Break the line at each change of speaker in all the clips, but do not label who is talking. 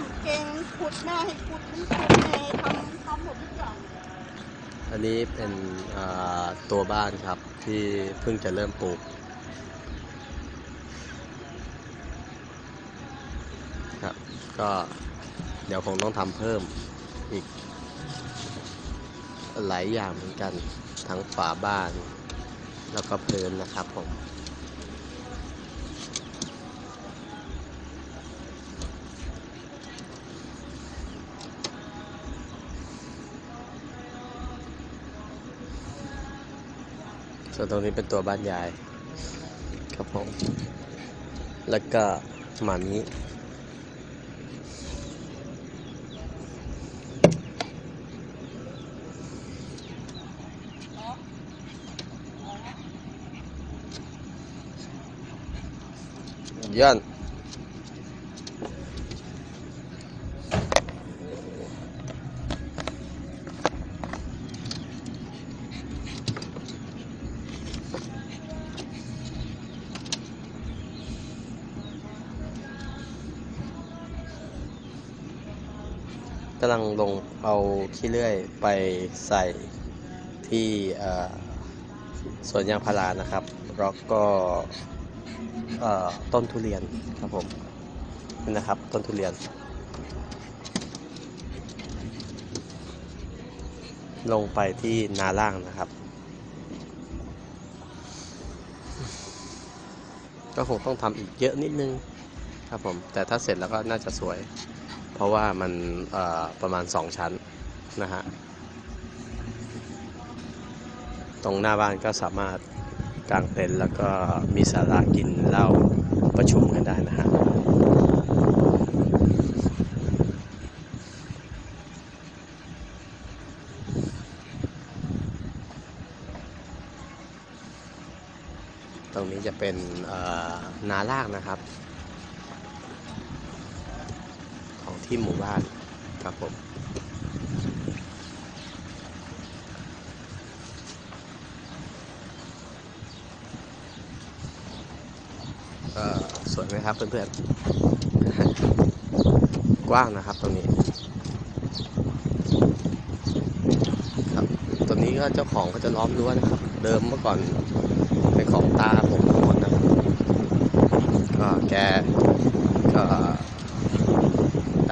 มเก่งขุดแม่ให้ขุดนี่ขุดแม่ทำทำหมดทุกอย่าง
อันนี้เป็นตัวบ้านครับที่เพิ่งจะเริ่มปลูกครับ ก็เดี๋ยวคงต้องทำเพิ่มอีก หลายอย่างเหมือนกัน ทั้งฝาบ้าน แล้วก็เพื้นนะครับผม ส่วนตรงนี้เป็นตัวบ้านยายครับผม แล้วก็หมานี้ย้อน กำลังลงเอาขี้เลื่อยไปใส่ที่สวนยางพารานะครับแล้วก็ต้นทุเรียนครับผมนี่นะครับต้นทุเรียน ลงไปที่นาล่างนะครับ ก็คงต้องทำอีกเยอะนิดนึง ครับผม แต่ถ้าเสร็จแล้วก็น่าจะสวย เพราะว่ามันประมาณ 2 ชั้นนะฮะ ตรงหน้าบ้านก็สามารถกางเต็นท์แล้วก็มีศาลากินเหล้าประชุมกันได้นะฮะตรงนี้จะเป็นนาลางนะครับ ของ ที่หมู่บ้านครับผมก็สวยไหมครับเพื่อนๆ กว้างนะครับตรงนี้ครับตัวนี้ก็เจ้าของก็จะล้อมรั้วนะครับ เดิมเมื่อก่อนเป็นของตาผมทั้งหมดนะครับก็แกก็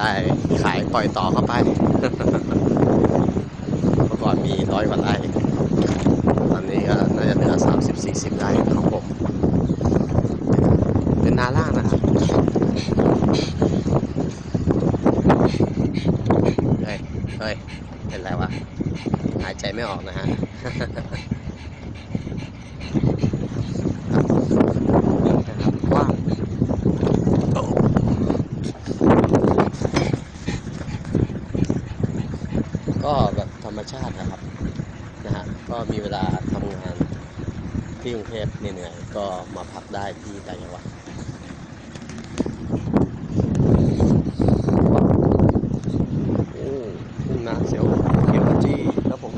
ได้ขายปล่อยต่อเข้าไปเมื่อก่อนมีร้อยกว่าไร่ตอนนี้ก็น่าจะเหลือ30-40ไร่ของผมเป็นนาล่างนะครับเฮ้ยเฮ้ยเป็นไรวะ หายใจไม่ออกนะฮะ นะครับว้าวโอ้ ก็แบบธรรมชาตินะครับนะฮะก็มีเวลาทำงานที่กรุงเทพเหนื่อยๆก็มาพักได้ที่ต่างจังหวัด โอ้ทุ่งนาเสียวเขียวขจีครับผม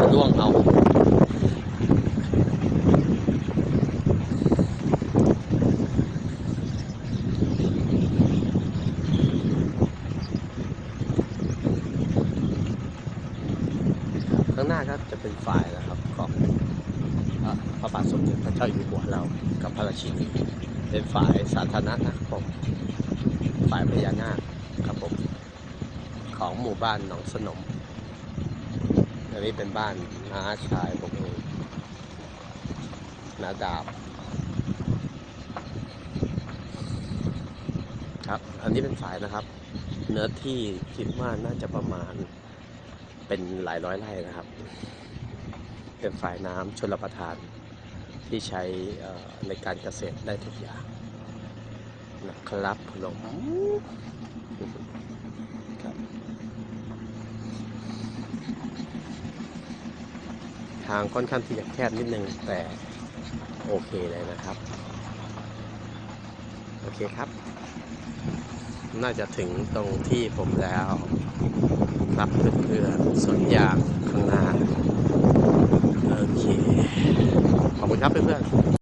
จะล่วงเอา ข้างหน้าก็จะเป็นฝ่ายนะครับของพระบาทสมเด็จพระเจ้าอยู่หัวเรากับพระราชินีเป็นฝ่ายสาธารณะนะครับผมฝ่ายพญานาคครับผมของหมู่บ้านหนองสนมอันนี้เป็นบ้านน้าชายผมเองน้าดาบครับ อันนี้เป็นฝ่ายนะครับ เนื้อที่คิดว่าน่าจะประมาณ เป็นหลายร้อยไร่นะครับ เป็นฝ่ายน้ำชลประทานที่ใช้ในการเกษตรได้ทุกอย่างนะครับผมครับทางค่อนข้างที่จะแคบนิดนึงแต่โอเคเลยนะครับ โอเคครับ น่าจะถึงตรงที่ผมแล้ว รับเพื่อนๆสวนยางข้างหน้า โอเค ขอบคุณครับเพื่อนๆ